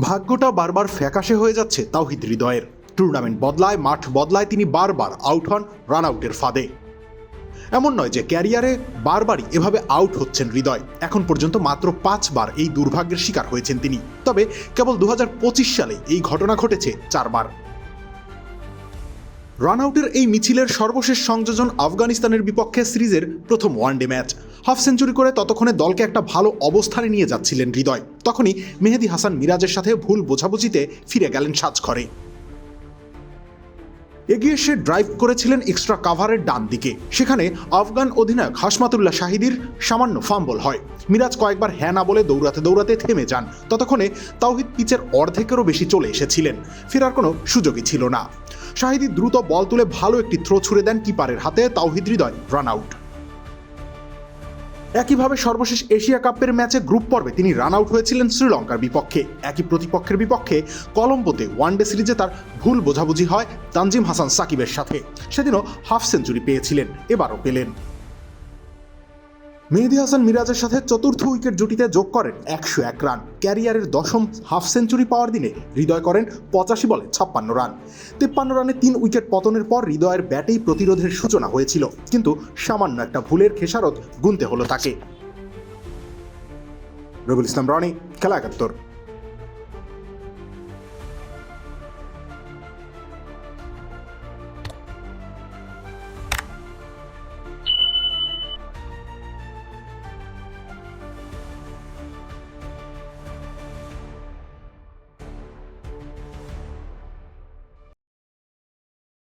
ভাগ্যটা বারবার ফ্যাকাশে হয়ে যাচ্ছে তাওহিদ হৃদয়ের। টুর্নামেন্ট বদলায়, মাঠ বদলায়, তিনি বারবার আউট হন রান আউটের ফাঁদে। এমন নয় যে ক্যারিয়ারে বারবারই এভাবে আউট হচ্ছেন হৃদয়। এখন পর্যন্ত মাত্র পাঁচবার এই দুর্ভাগ্যের শিকার হয়েছেন তিনি। তবে কেবল দু হাজার পঁচিশ সালে এই ঘটনা ঘটেছে চারবার। রান আউটের এই মিছিলের সর্বশেষ সংযোজন আফগানিস্তানের বিপক্ষে সিরিজের প্রথম ওয়ানডে ম্যাচ হাফ সেঞ্চুরি করে ততক্ষণে দলকে একটা ভালো অবস্থানে নিয়ে যাচ্ছিলেন হৃদয়। তখনই মেহেদি হাসান মিরাজের সাথে ভুল বোঝাবুঝিতে ফিরে গেলেন সাজঘরে এগিয়ে সে ড্রাইভ করেছিলেন এক্সট্রা কাভারের ডান দিকে। সেখানে আফগান অধিনায়ক হাসমাতুল্লাহ শাহিদির সামান্য ফাম্বল হয়। মিরাজ কয়েকবার হ্যাঁ না বলে দৌড়াতে দৌড়াতে থেমে যান। ততক্ষণে তাওহিদ পিচের অর্ধেকেরও বেশি চলে এসেছিলেন। ফেরার কোনো সুযোগই ছিল না। শাহিদি দ্রুত বল তুলে ভালো একটি থ্রো ছুড়ে দেন কিপারের হাতে। তাওহিদ হৃদয় রান আউট একইভাবে সর্বশেষ এশিয়া কাপের ম্যাচে গ্রুপ পর্বে তিনি রান আউট হয়েছিলেন শ্রীলঙ্কার বিপক্ষে। একই প্রতিপক্ষের বিপক্ষে কলম্বোতে ওয়ানডে সিরিজে তার ভুল বোঝাবুঝি হয় তানজিম হাসান সাকিবের সাথে। সেদিনও হাফ সেঞ্চুরি পেয়েছিলেন, এবারও পেলেন। মেহেদি হাসান মিরাজের সাথে চতুর্থ উইকেট জুটিতে যোগ করেন একশো এক রান। ক্যারিয়ারের দশম হাফ সেঞ্চুরি পাওয়ার দিনে হৃদয় করেন পঁচাশি বলে ছাপ্পান্ন রান। তেপ্পান্ন রানে তিন উইকেট পতনের পর হৃদয়ের ব্যাটেই প্রতিরোধের সূচনা হয়েছিল, কিন্তু সামান্য একটা ভুলের খেসারত গুনতে হলো তাকে। রবিউল ইসলাম, রনি, খেলা একাত্তর।